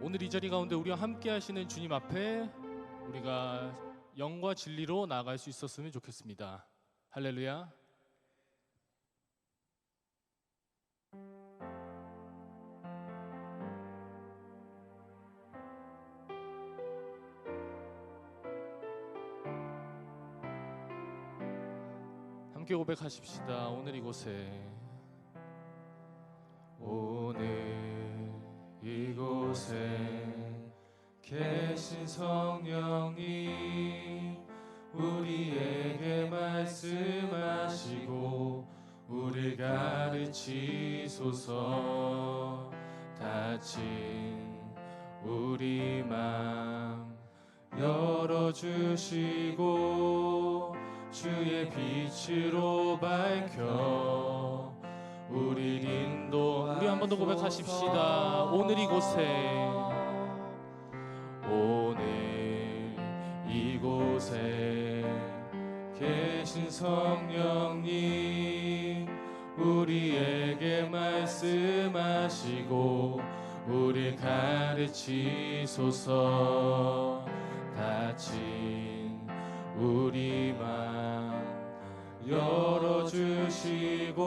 오늘 이 자리 가운데 우리와 함께 하시는 주님 앞에 우리가 영과 진리로 나아갈 수 있었으면 좋겠습니다. 할렐루야. 함께 고백하십시다. 오늘 이곳에 오늘 이곳 에 계신 성령이 우리에게 말씀하시고 우리 가르치소서. 다친 우리 맘 열어주시고 주의 빛으로 밝혀 우리 인도 우리 한 번 더 고백하십시다. 오늘 이곳에. 오늘 이곳에 계신 성령님 우리에게 말씀하시고 우리 가르치소서. 다친 우리 맘 열어주시고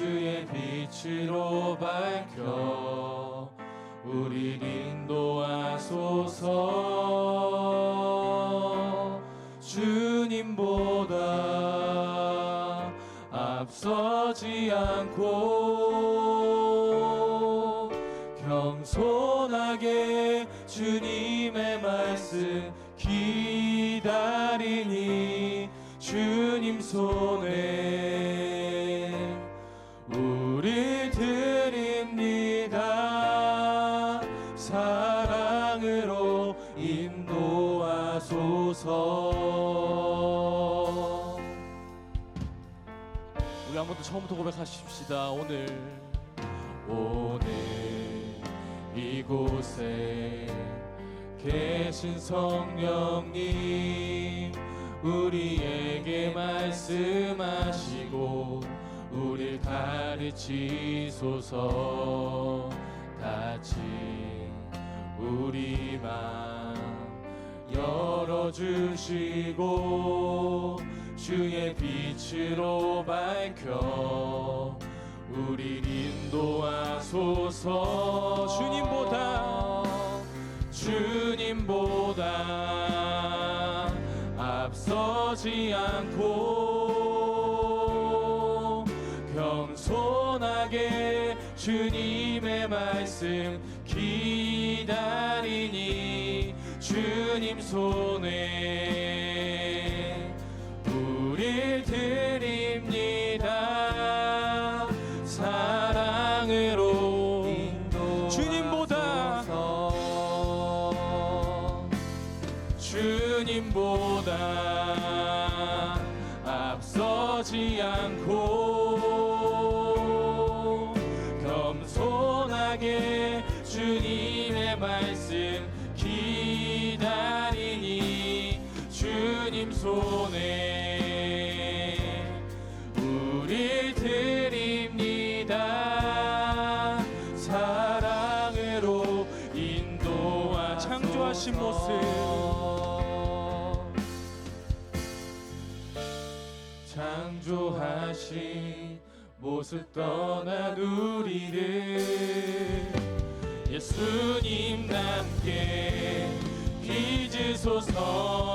주의 빛으로 밝혀 우리 인도하소서. 주님보다 앞서지 않고 겸손하게 주님의 말씀 기다리니 주님 손에 처음부터 고백하십시다. 오늘 오늘 이곳에 계신 성령님 우리에게 말씀하시고 우리 가르치소서. 다친 우리 맘 열어주시고 주의 빛으로 밝혀 우리 인도하소서. 주님보다 주님보다 앞서지 않고 겸손하게 주님의 말씀 기다리니 주님 손에 주님보다 앞서지 않고 모습 떠난 우리를 예수님 남게 빚으소서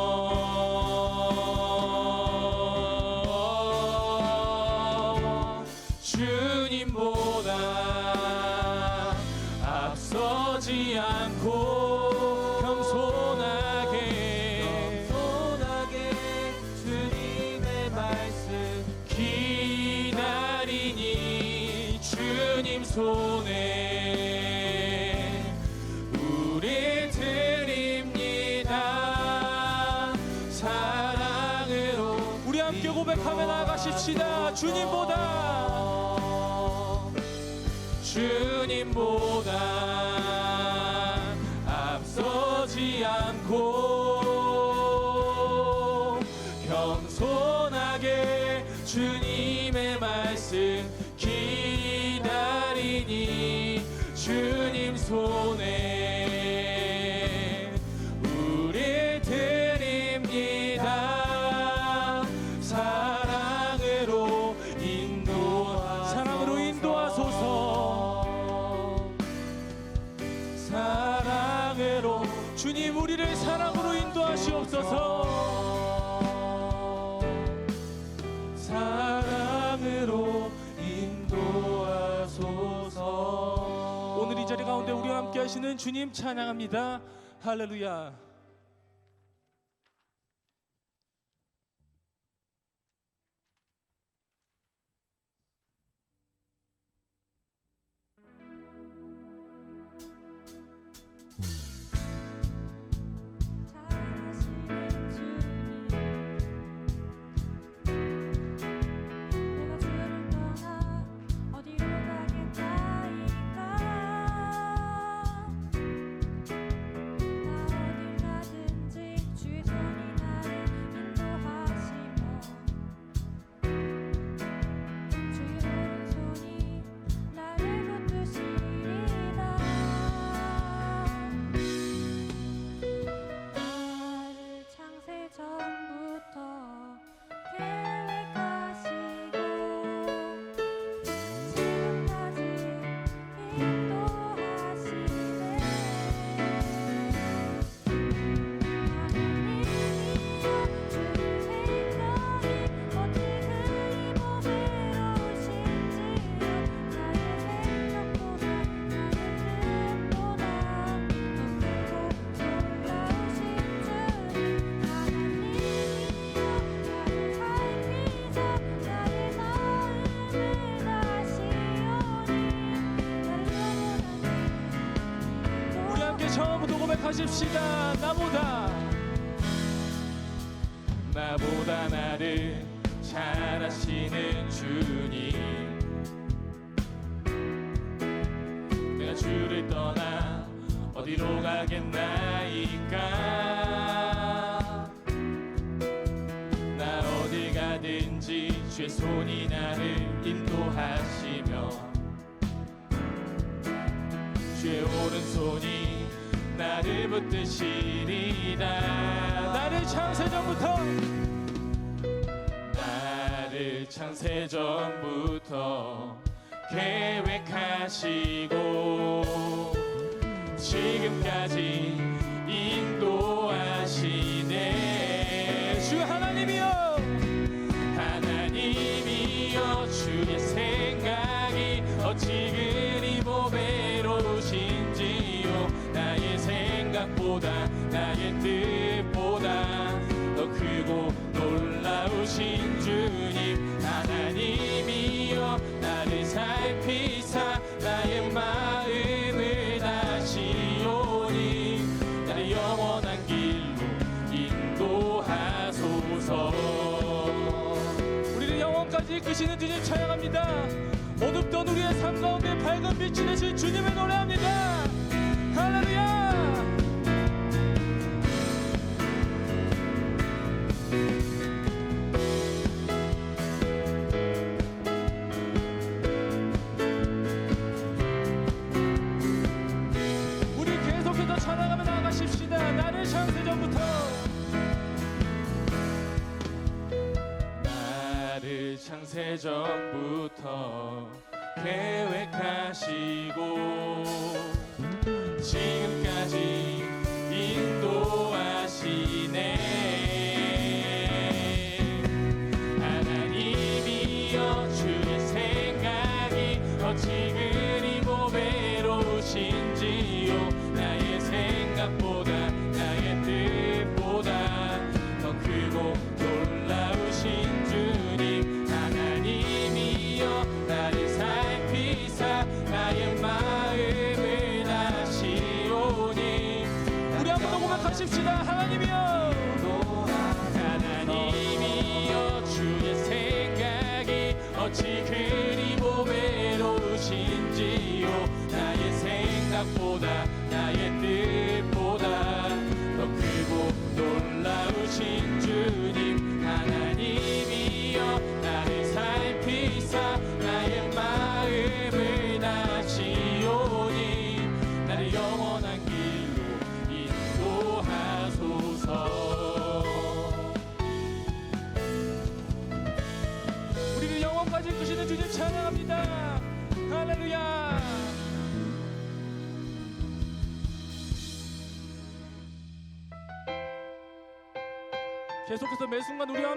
것이다. 주님보다. 주님보다 앞서지 않고 겸손하게 주님의 말씀 기다리니 주님 손 주님 찬양합니다. 할렐루야. 봅시다 나보다. 나보다 나를 잘 아시는 주님. 내가 주를 떠나 어디로 가겠나이까? 나 어디 가든지 주의 손이 나를 인도하시며 주의 오른손이 나를 붙드시리라. 나를 창세전부터. 나를 창세전부터 계획하시고 지금까지 되시는 주님 찬양합니다. 어둡던 우리의 삶 가운데 밝은 빛이 되신 주님을 노래합니다. 할렐루야!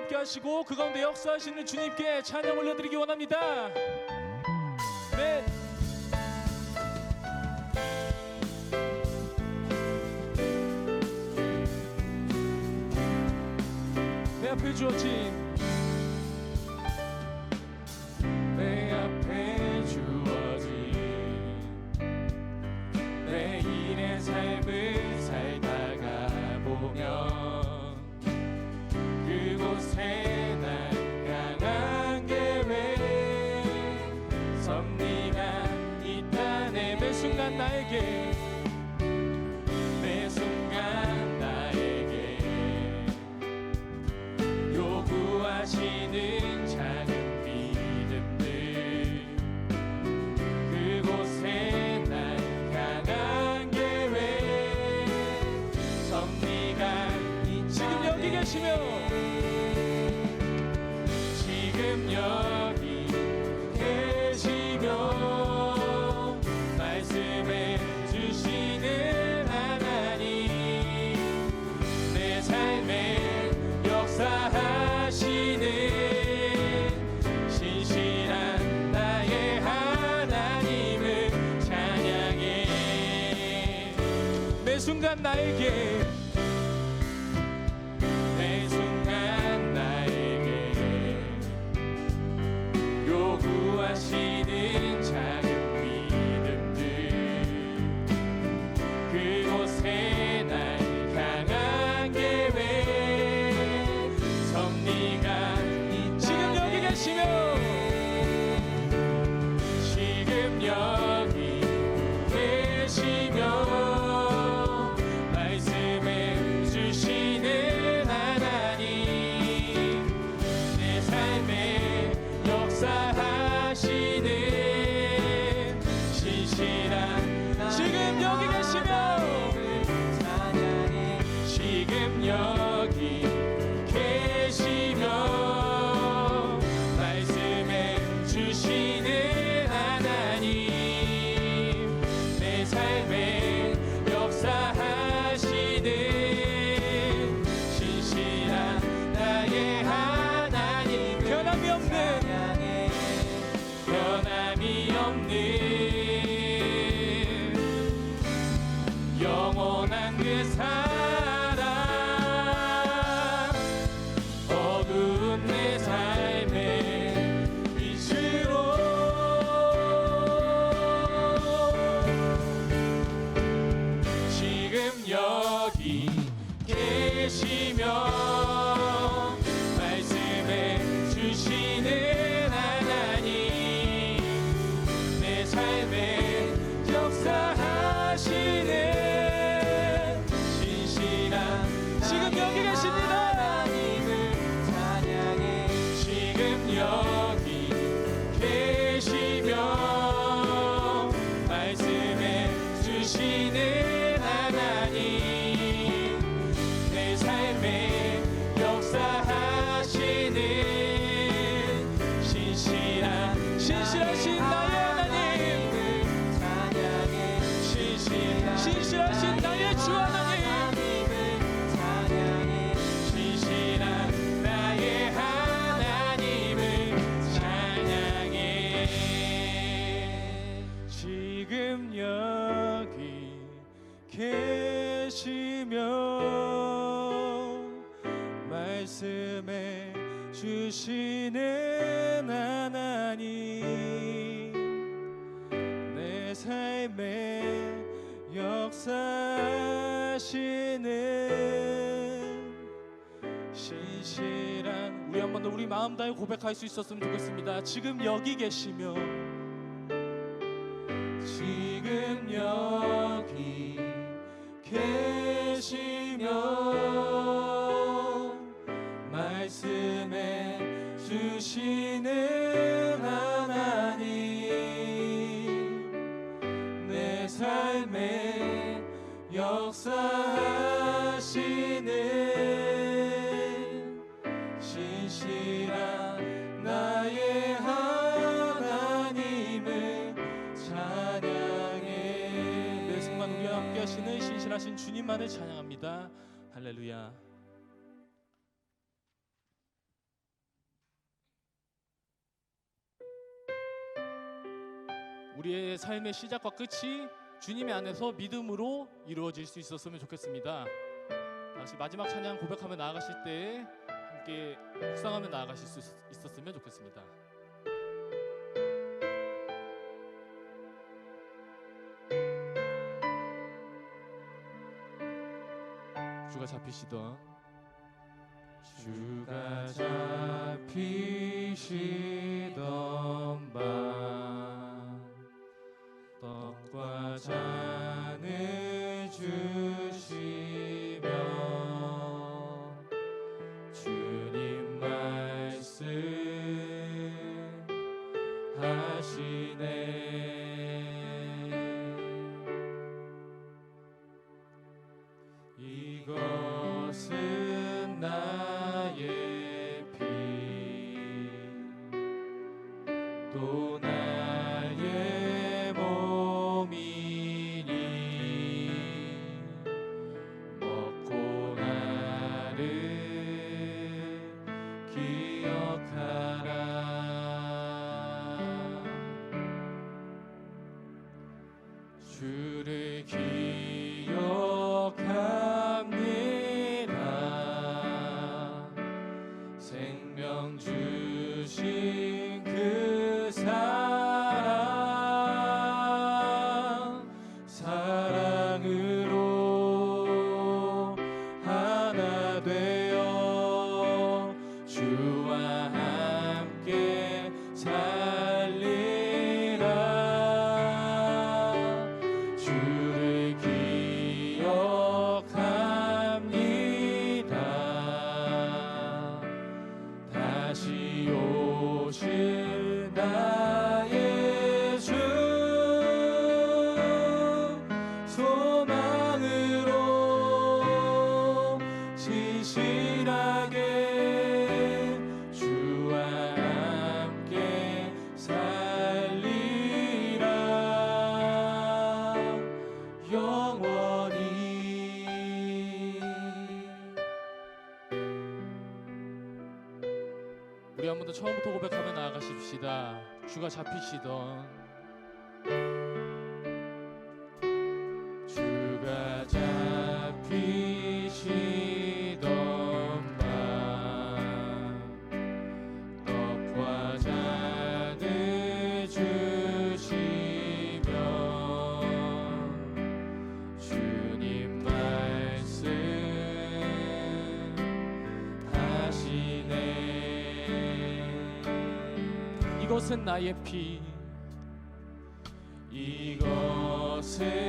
함께 하시고 그 가운데 역사하시는 주님께 찬양 올려드리기 원합니다. 네가 나에게 계시며 우리 마음 다해 고백할 수 있었으면 좋겠습니다. 지금 여기 계시면 주님만을 찬양합니다. 할렐루야. 우리의 삶의 시작과 끝이 주님의 안에서 믿음으로 이루어질 수 있었으면 좋겠습니다. 다시 마지막 찬양 고백하며 나아가실 때 함께 묵상하며 나아가실 수 있었으면 좋겠습니다. 주가 잡히시던 주가 잡히시던 오 주가 잡히시던 이것은 나의 피. 이것은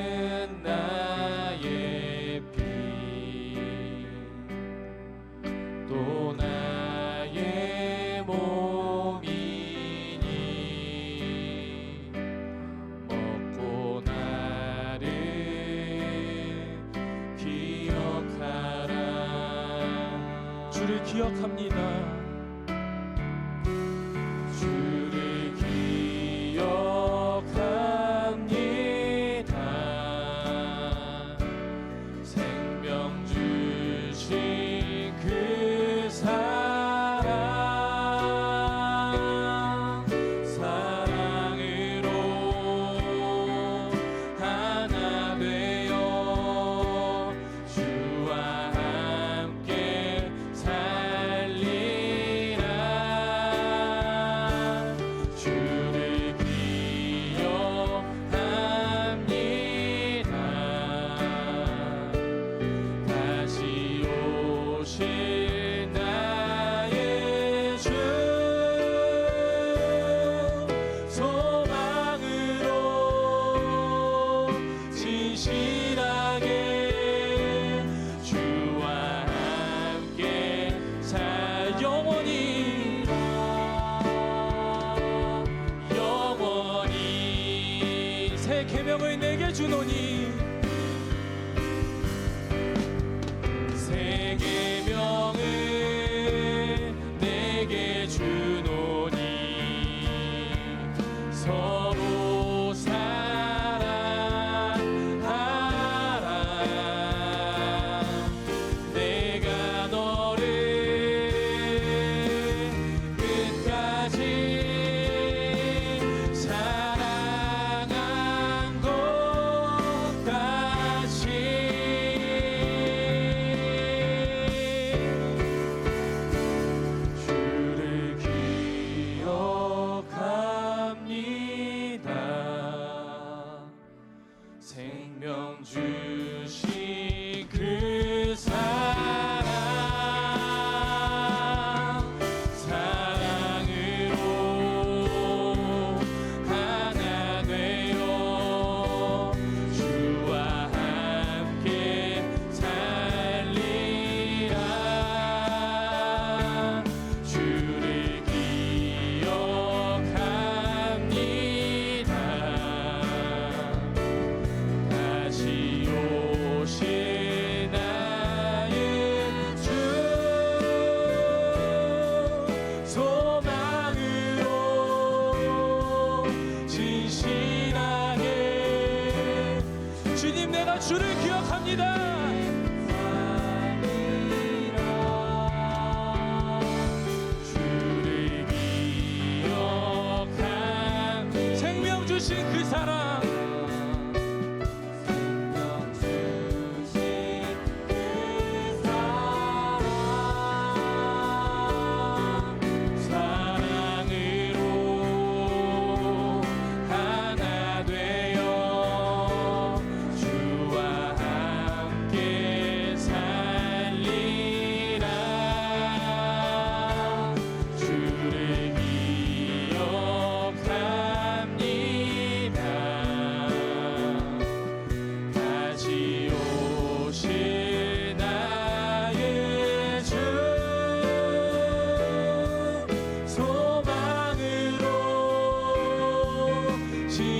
새 계명을 내게 주노니 생명 주시 그 주신 그 사랑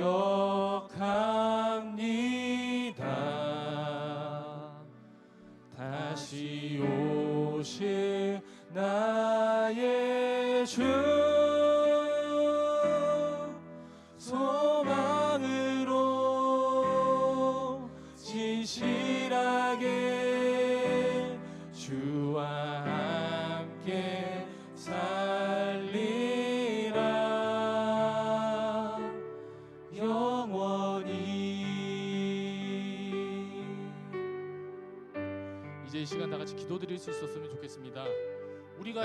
기억합니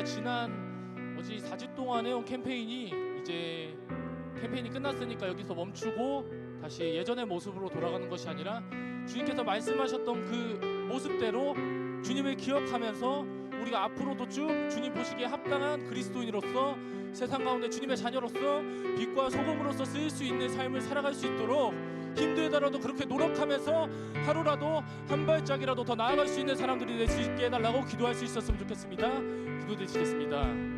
지난 어제 4주 동안에 온 캠페인이 이제 캠페인이 끝났으니까 여기서 멈추고 다시 예전의 모습으로 돌아가는 것이 아니라 주님께서 말씀하셨던 그 모습대로 주님을 기억하면서 우리가 앞으로도 쭉 주님 보시기에 합당한 그리스도인으로서 세상 가운데 주님의 자녀로서 빛과 소금으로서 쓰일 수 있는 삶을 살아갈 수 있도록 힘들더라도 그렇게 노력하면서 하루라도 한 발짝이라도 더 나아갈 수 있는 사람들이 될 수 있게 해달라고 기도할 수 있었으면 좋겠습니다. 기도드리겠습니다.